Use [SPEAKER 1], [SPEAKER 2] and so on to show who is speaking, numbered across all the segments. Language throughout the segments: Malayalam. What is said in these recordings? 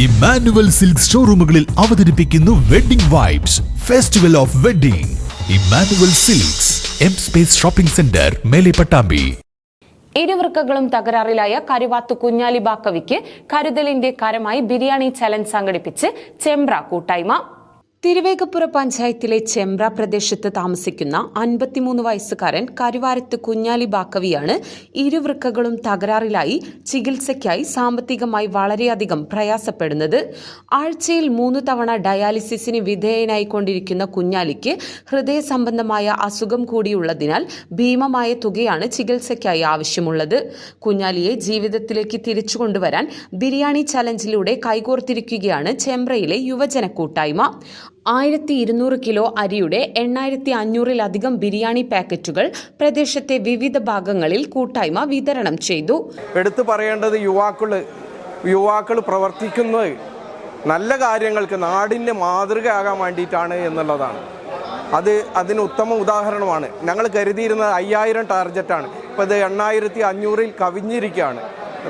[SPEAKER 1] ഇമ്മാനുവൽ സിൽക്ക് ഷോറൂമുകളിൽ അവതരിപ്പിക്കുന്നു wedding vibes festival of wedding Immanuel silks M space shopping centre മേലെ പട്ടാമ്പി
[SPEAKER 2] ഇരുവൃക്കകളും തകരാറിലായ കരുവാത്തു കുഞ്ഞാലി ബാക്കവിക്ക് കരുതലിന്റെ കരമായി ബിരിയാണി ചലഞ്ച് സംഘടിപ്പിച്ച് ചെമ്പ്ര കൂട്ടായ്മ. തിരുവേഗപ്പുറ പഞ്ചായത്തിലെ ചെമ്പ്ര പ്രദേശത്ത് താമസിക്കുന്ന അൻപത്തിമൂന്ന് വയസ്സുകാരൻ കരുവാരത്ത് കുഞ്ഞാലി ബാക്കവിയാണ് ഇരുവൃക്കകളും തകരാറിലായി ചികിത്സയ്ക്കായി സാമ്പത്തികമായി വളരെയധികം പ്രയാസപ്പെടുന്നത്. ആഴ്ചയിൽ മൂന്ന് തവണ ഡയാലിസിസിന് വിധേയനായിക്കൊണ്ടിരിക്കുന്ന കുഞ്ഞാലിക്ക് ഹൃദയ സംബന്ധമായ അസുഖം കൂടിയുള്ളതിനാൽ ഭീമമായ തുകയാണ് ചികിത്സയ്ക്കായി ആവശ്യമുള്ളത്. കുഞ്ഞാലിയെ ജീവിതത്തിലേക്ക് തിരിച്ചുകൊണ്ടുവരാൻ ബിരിയാണി ചലഞ്ചിലൂടെ കൈകോർത്തിരിക്കുകയാണ് ചെമ്പ്രയിലെ യുവജന കൂട്ടായ്മ ആയിരത്തി ഇരുന്നൂറ് കിലോ അരിയുടെ എണ്ണായിരത്തി അഞ്ഞൂറിലധികം ബിരിയാണി പാക്കറ്റുകൾ പ്രദേശത്തെ വിവിധ ഭാഗങ്ങളിൽ കൂട്ടായ്മ വിതരണം ചെയ്തു.
[SPEAKER 3] എടുത്തു പറയേണ്ടത് യുവാക്കൾ യുവാക്കൾ പ്രവർത്തിക്കുന്നത് നല്ല കാര്യങ്ങൾക്ക് നാടിന്റെ മാതൃകയാകാൻ വേണ്ടിയിട്ടാണ് എന്നുള്ളതാണ്. അത് അതിന് ഉത്തമ ഉദാഹരണമാണ്. ഞങ്ങൾ കരുതിയിരുന്നത് അയ്യായിരം ടാർഗറ്റാണ് ഇപ്പോൾ ഇത് എണ്ണായിരത്തി അഞ്ഞൂറിൽ കവിഞ്ഞിരിക്കുകയാണ്.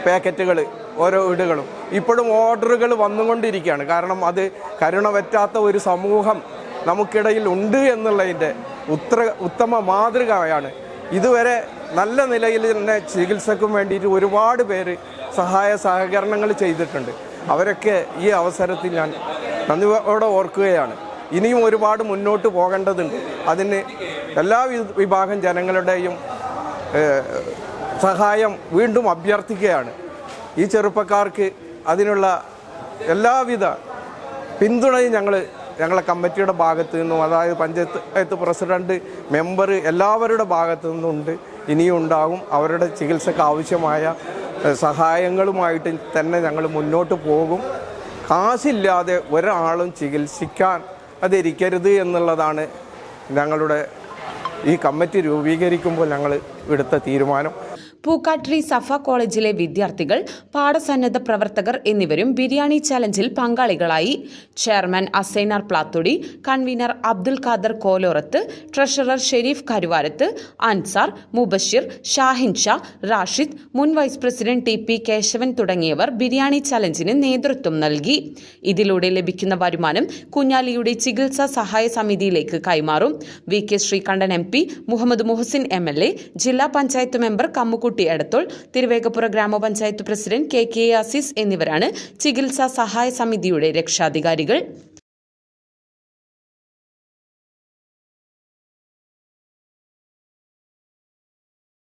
[SPEAKER 3] പാക്കറ്റുകൾ ഓരോ വീടുകളും. ഇപ്പോഴും ഓർഡറുകൾ വന്നുകൊണ്ടിരിക്കുകയാണ്. കാരണം അത് കരുണ പറ്റാത്ത ഒരു സമൂഹം നമുക്കിടയിൽ ഉണ്ട് എന്നുള്ളതിന്റെ ഉത്ര ഉത്തമ മാതൃകയാണ്. ഇതുവരെ നല്ല നിലയിൽ തന്നെ ചികിത്സക്കും വേണ്ടിയിട്ട് ഒരുപാട് പേര് സഹായ സഹകരണങ്ങൾ ചെയ്തിട്ടുണ്ട്. അവരൊക്കെ ഈ അവസരത്തിൽ ഞാൻ നന്ദിയോടെ ഓർക്കുകയാണ്. ഇനിയും ഒരുപാട് മുന്നോട്ട് പോകേണ്ടതുണ്ട്. അതിന് എല്ലാ വിഭാഗം ജനങ്ങളുടെയും സഹായം വീണ്ടും അഭ്യർത്ഥിക്കുകയാണ്. ഈ ചെറുപ്പക്കാർക്ക് അതിനുള്ള എല്ലാവിധ പിന്തുണയും ഞങ്ങൾ ഞങ്ങളെ കമ്മിറ്റിയുടെ ഭാഗത്തു നിന്നും അതായത് പഞ്ചായത്ത് പ്രസിഡന്റ് മെമ്പർ എല്ലാവരുടെ ഭാഗത്തു നിന്നുണ്ട്. ഇനിയും ഉണ്ടാകും. അവരുടെ ചികിത്സക്ക് ആവശ്യമായ സഹായങ്ങളുമായിട്ട് തന്നെ ഞങ്ങൾ മുന്നോട്ട് പോകും. കാശില്ലാതെ ഒരാളും ചികിത്സിക്കാൻ അതിരിക്കരുത് എന്നുള്ളതാണ് ഞങ്ങളുടെ ഈ കമ്മിറ്റി രൂപീകരിക്കുമ്പോൾ ഞങ്ങൾ എടുത്ത തീരുമാനം.
[SPEAKER 2] പൂക്കാട്രി സഫ കോളേജിലെ വിദ്യാർത്ഥികൾ പാഠസന്നദ്ധ പ്രവർത്തകർ എന്നിവരും ബിരിയാണി ചലഞ്ചിൽ പങ്കാളികളായി. Chairman Asainar Plathudi convener Abdul Khader Kolorath treasurer Sherif Karuvarath Ansar Mubashir Shahin Shah Rashid മുൻ vice president T P Keshavan തുടങ്ങിയവർ ബിരിയാണി ചലഞ്ചിന് നേതൃത്വം നൽകി. ഇതിലൂടെ ലഭിക്കുന്ന വരുമാനം കുഞ്ഞാലിയുടെ ചികിത്സാ സഹായ സമിതിയിലേക്ക് കൈമാറും. V K Sreekandan M P Muhammad Muhsin M L A ജില്ലാ പഞ്ചായത്ത് മെമ്പർ കമ്മുക്കുട്ടി എടത്തോൾ തിരുവേഗപ്പുറ ഗ്രാമപഞ്ചായത്ത് പ്രസിഡന്റ് കെ കെ അസീസ് എന്നിവരാണ് ചികിത്സാ സഹായ സമിതിയുടെ രക്ഷാധികാരികൾ.